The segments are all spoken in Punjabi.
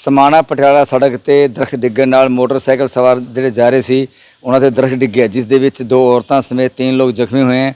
ਸਮਾਣਾ ਪਟਿਆਲਾ ਸੜਕ ਤੇ ਦਰਖਤ ਡਿੱਗਣ ਨਾਲ ਮੋਟਰਸਾਈਕਲ ਸਵਾਰ ਜਿਹੜੇ ਜਾ ਰਹੇ ਸੀ, ਉਹਨਾਂ ਤੇ ਦਰਖਤ ਡਿੱਗਿਆ ਜਿਸ ਦੇ ਵਿੱਚ ਦੋ ਔਰਤਾਂ ਸਮੇਤ ਤਿੰਨ ਲੋਕ ਜ਼ਖਮੀ ਹੋਏ ਹਨ।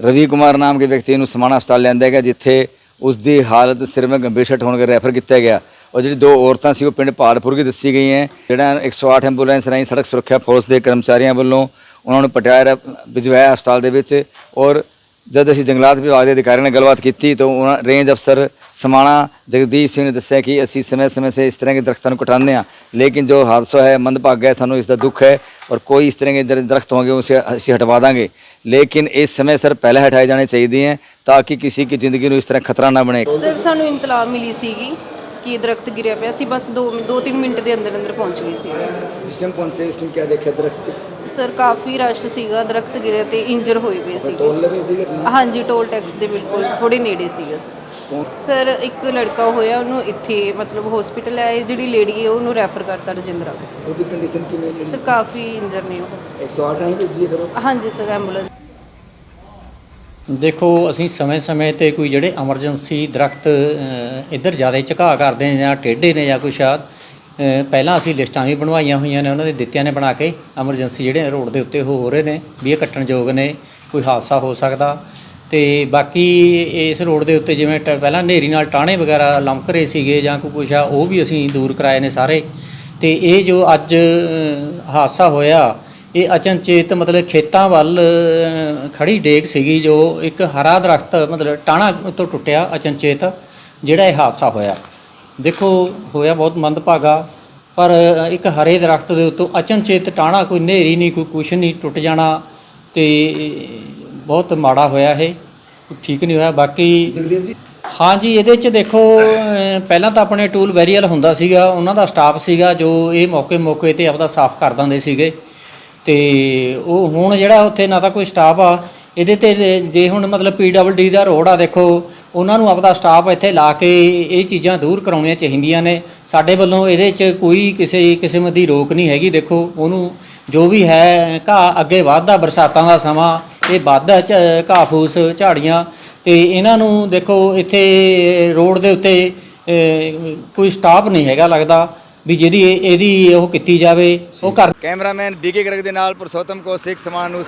ਰਵੀ ਕੁਮਾਰ ਨਾਮ ਦੇ ਵਿਅਕਤੀ ਨੂੰ ਸਮਾਣਾ ਹਸਪਤਾਲ ਲਿਆਂਦਾ ਗਿਆ, ਜਿੱਥੇ ਉਸ ਦੀ ਹਾਲਤ ਸਿਰ ਵਿੱਚ ਗੰਭੀਰ ਸੱਟ ਹੋਣ ਕਰਕੇ ਰੈਫਰ ਕੀਤਾ ਗਿਆ। ਔਰ ਜਿਹੜੀ ਦੋ ਔਰਤਾਂ ਸੀ, ਉਹ ਪਿੰਡ ਪਹਾੜਪੁਰ ਦੀ ਦੱਸੀ ਗਈ ਹੈ ਜਿਹੜਾ 108 ਐਂਬੂਲੈਂਸ ਰਾਹੀਂ ਸੜਕ ਸੁਰੱਖਿਆ ਫੋਰਸ ਦੇ ਕਰਮਚਾਰੀਆਂ ਵੱਲੋਂ ਉਹਨਾਂ ਨੂੰ ਪਟਿਆਲਾ ਭਿਜਵਾਇਆ ਹਸਪਤਾਲ ਦੇ ਵਿੱਚ ਔਰ ਜਦ ਅਸੀਂ ਜੰਗਲਾਤ ਵਿਭਾਗ ਦੇ ਅਧਿਕਾਰੀਆਂ ਨਾਲ ਗੱਲਬਾਤ ਕੀਤੀ ਤਾਂ ਉਹਨਾਂ ਰੇਂਜ ਅਫਸਰ ਸਮਾਣਾ ਜਗਦੀਪ ਸਿੰਘ ਨੇ ਦੱਸਿਆ ਕਿ ਅਸੀਂ ਸਮੇਂ-ਸਮੇਂ ਸੇ ਇਸ ਤਰ੍ਹਾਂ ਦੇ ਦਰਖਤਾਂ ਨੂੰ ਕਟਾਉਂਦੇ ਹਾਂ, ਲੇਕਿਨ ਜੋ ਹਾਦਸਾ ਹੈ, ਮੰਦਭਾਗਾ ਹੈ, ਸਾਨੂੰ ਇਸ ਦਾ ਦੁੱਖ ਹੈ ਔਰ ਕੋਈ ਇਸ ਤਰ੍ਹਾਂ ਦੇ ਦਰ- ਦਰਖਤ ਹੋਣਗੇ ਉਸੇ ਅਸੀਂ ਹਟਵਾ ਦਾਂਗੇ। ਲੇਕਿਨ ਇਸ ਸਮੇਂ ਸਰ ਪਹਿਲਾਂ ਹਟਾਏ ਜਾਣੇ ਚਾਹੀਦੇ ਹੈ ਤਾਂ ਕਿ ਕਿਸੇ ਦੀ ਜ਼ਿੰਦਗੀ ਨੂੰ ਇਸ ਤਰ੍ਹਾਂ ਖਤਰਾ ਨਾ ਬਣੇ। ਸਰ, ਸਾਨੂੰ ਇਤਲਾਹ ਮਿਲੀ ਸੀਗੀ। ਕਿ ਦਰਖਤ ਗਿਰਿਆ ਪਿਆ ਸੀ ਬਸ 2 2-3 ਮਿੰਟ ਦੇ ਅੰਦਰ ਅੰਦਰ ਪਹੁੰਚ ਗਏ ਸੀ। ਜਿਸ ਟਾਈਮ ਪਹੁੰਚੇ ਉਸ ਟਾਈਮ ਕੀ ਦੇਖਿਆ ਦਰਖਤ? ਸਰ ਕਾਫੀ ਰਸ਼ ਸੀਗਾ ਦਰਖਤ ਗਿਰਿਆ ਤੇ ਇੰਜਰ ਹੋਏ ਪਏ ਦੀ ਹਾਂਜੀ ਟੋਲ ਟੈਕਸ ਦੇ ਬਿਲਕੁਲ ਥੋੜੇ ਨੇੜੇ ਸੀਗਾ ਸਰ ਸਰ ਇੱਕ ਲੜਕਾ ਹੋਇਆ ਉਹਨੂੰ ਇੱਥੇ ਮਤਲਬ ਹਸਪੀਟਲ ਆਏ ਜਿਹੜੀ ਲੇਡੀ ਹੈ ਉਹਨੂੰ ਰੈਫਰ ਕਰਤਾ ਰਜਿੰਦਰਾ ਉਹਦੀ ਕੰਡੀਸ਼ਨ ਕਿਵੇਂ ਸਰ ਕਾਫੀ ਇੰਜਰ ਨੇ ਉਹ। 108 ਨਹੀਂ ਭੇਜੀ ਕਰੋ ਹਾਂਜੀ ਸਰ ਐਂਬੂਲੈਂਸ ਦੇਖੋ, ਅਸੀਂ ਸਮੇਂ-ਸਮੇਂ ਤੇ ਕੋਈ ਜਿਹੜੇ ਐਮਰਜੈਂਸੀ ਦਰਖਤ ਇੱਧਰ ਜ਼ਿਆਦਾ ਝੁਕਾਅ ਕਰਦੇ ਨੇ ਜਾਂ ਟੇਢੇ ਨੇ ਜਾਂ ਕੁਛ ਆ ਪਹਿਲਾਂ ਅਸੀਂ ਲਿਸਟਾਂ ਵੀ ਬਣਵਾਈਆਂ ਹੋਈਆਂ ਨੇ, ਉਹਨਾਂ ਦੇ ਦਿੱਤਿਆਂ ਨੇ ਬਣਾ ਕੇ। ਐਮਰਜੈਂਸੀ ਜਿਹੜੇ ਰੋਡ ਦੇ ਉੱਤੇ ਉਹ ਹੋ ਰਹੇ ਨੇ, ਵੀ ਇਹ ਕੱਟਣ ਯੋਗ ਨੇ, ਕੋਈ ਹਾਦਸਾ ਹੋ ਸਕਦਾ। ਤੇ ਬਾਕੀ ਇਸ ਰੋਡ ਦੇ ਉੱਤੇ ਜਿਵੇਂ ਟ- ਪਹਿਲਾਂ ਹਨੇਰੀ ਨਾਲ ਟਾਣੇ ਵਗੈਰਾ ਲਮਕ ਰਹੇ ਸੀਗੇ ਜਾਂ ਕੋਈ ਕੁਛ ਆ, ਉਹ ਵੀ ਅਸੀਂ ਦੂਰ ਕਰਾਏ ਨੇ ਸਾਰੇ। ਤੇ ਇਹ ਜੋ ਅੱਜ ਹਾਦਸਾ ਹੋਇਆ ਇਹ ਅਚਨਚੇਤ ਮਤਲਬ ਖੇਤਾਂ ਵੱਲ ਖੜੀ ਡੇਕ ਸੀਗੀ ਜੋ ਇੱਕ ਹਰਾ ਦਰਖਤ ਮਤਲਬ ਟਾਣਾ ਤੋਂ ਟੁੱਟਿਆ ਅਚਨਚੇਤ ਜਿਹੜਾ ਇਹ ਹਾਦਸਾ ਹੋਇਆ। ਦੇਖੋ ਹੋਇਆ ਬਹੁਤ ਮੰਦਭਾਗਾ ਪਰ ਇੱਕ ਹਰੇ ਦਰਖਤ ਦੇ ਉੱਤੋਂ ਅਚਨਚੇਤ ਟਾਣਾ ਕੋਈ ਨੇਰੀ ਨਹੀਂ ਕੋਈ ਕੁਛ ਨਹੀਂ ਟੁੱਟ ਜਾਣਾ ਤੇ ਬਹੁਤ ਮਾੜਾ ਹੋਇਆ ਇਹ ਠੀਕ ਨਹੀਂ ਹੋਇਆ। ਬਾਕੀ ਹਾਂਜੀ ਇਹਦੇ 'ਚ ਦੇਖੋ ਪਹਿਲਾਂ ਤਾਂ ਆਪਣੇ ਟੂਲ ਵੈਰੀਅਲ ਹੁੰਦਾ ਸੀਗਾ ਉਹਨਾਂ ਦਾ ਸਟਾਫ ਸੀਗਾ ਜੋ ਇਹ ਮੌਕੇ ਮੌਕੇ ਤੇ ਆਪਦਾ ਸਾਫ਼ ਕਰ ਦਿੰਦੇ ਸੀਗੇ। ਤੇ ਉਹ ਹੁਣ ਜਿਹੜਾ ਉੱਥੇ ਨਾ ਤਾਂ ਕੋਈ ਸਟਾਫ ਆ, ਇਹਦੇ ਤੇ ਜੇ ਹੁਣ ਮਤਲਬ ਡੀ ਦਾ ਰੋਡ ਆ, ਦੇਖੋ, ਉਹਨਾਂ ਨੂੰ ਆਪਦਾ ਸਟਾਫ ਇੱਥੇ ਲਾ ਕੇ ਇਹ ਚੀਜ਼ਾਂ ਦੂਰ ਕਰਾਉਣੀਆਂ ਚਾਹੀਦੀਆਂ ਨੇ। ਸਾਡੇ ਵੱਲੋਂ ਇਹਦੇ 'ਚ ਕੋਈ ਕਿਸੇ ਕਿਸਮ ਦੀ ਰੋਕ ਨਹੀਂ ਹੈਗੀ, ਦੇਖੋ, ਉਹਨੂੰ ਜੋ ਵੀ ਹੈ, ਘਾਹ ਅੱਗੇ ਵੱਧਦਾ, ਬਰਸਾਤਾਂ ਦਾ ਸਮਾਂ, ਇਹ ਵੱਧਦਾ ਝ- ਘਾਹ ਫੂਸ, ਝਾੜੀਆਂ, ਤੇ ਇਹਨਾਂ ਨੂੰ ਦੇਖੋ, ਇੱਥੇ ਰੋਡ ਦੇ ਉੱਤੇ ਕੋਈ ਸਟਾਫ ਨਹੀਂ ਹੈਗਾ ਲੱਗਦਾ। ਵੀ ਜਿਹਦੀ ਇਹਦੀ ਉਹ ਕੀਤੀ ਜਾਵੇ, ਉਹ ਕਰ ਕੈਮਰਾਮੈਨ ਬੀਕੇ ਗਰਗ ਦੇ ਨਾਲ ਪੁਰਸ਼ੋਤਮ ਕੌਸ਼ਿਕ ਸਮਾਨ ਨੂੰ